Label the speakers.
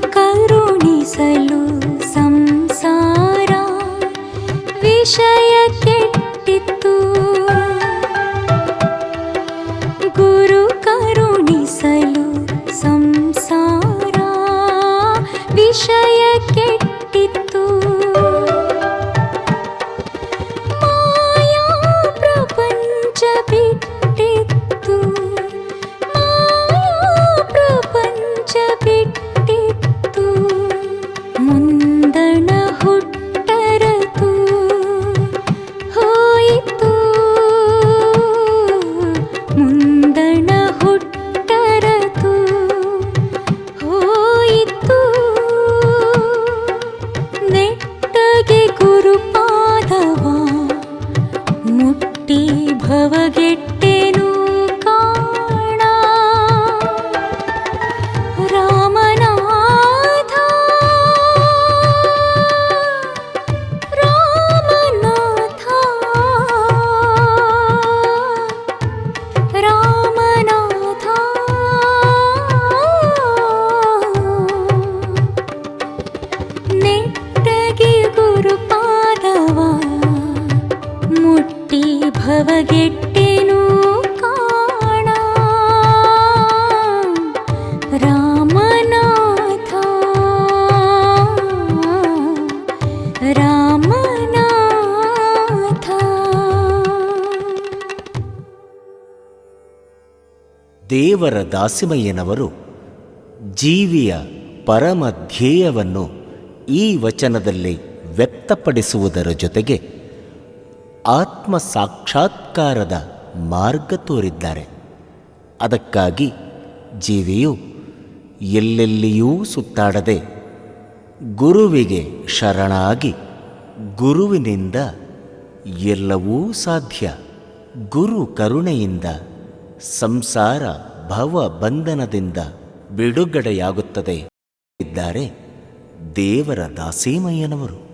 Speaker 1: ಕರುಣಿಸಲು ಸಂಸಾರ ವಿಷಯ ಕೆಟ್ಟಿತ್ತು. ಗುರು ಕರುಣಿಸಲು ಸಂಸಾರ ವಿಷಯ ಕೆಟ್ಟಿತ್ತು. गुरुपादवा मुट्टि भवग ರಾಮನಾಥ.
Speaker 2: ದೇವರ ದಾಸಿಮಯ್ಯನವರು ಜೀವಿಯ ಪರಮ ಧ್ಯೇಯವನ್ನು ಈ ವಚನದಲ್ಲಿ ವ್ಯಕ್ತಪಡಿಸುವುದರ ಜೊತೆಗೆ ಆತ್ಮ ಸಾಕ್ಷಾತ್ಕಾರದ ಮಾರ್ಗ ತೋರಿದ್ದಾರೆ. ಅದಕ್ಕಾಗಿ ಜೀವಿಯು ಎಲ್ಲೆಲ್ಲಿಯೂ ಸುತ್ತಾಡದೆ ಗುರುವಿಗೆ ಶರಣಾಗಿ ಗುರುವಿನಿಂದ ಎಲ್ಲವೂ ಸಾಧ್ಯ. ಗುರು ಕರುಣೆಯಿಂದ ಸಂಸಾರ ಭವ ಬಂಧನದಿಂದ ಬಿಡುಗಡೆಯಾಗುತ್ತದೆ. ಇದ್ದಾರೆ ದೇವರ ದಾಸೀಮಯ್ಯನವರು.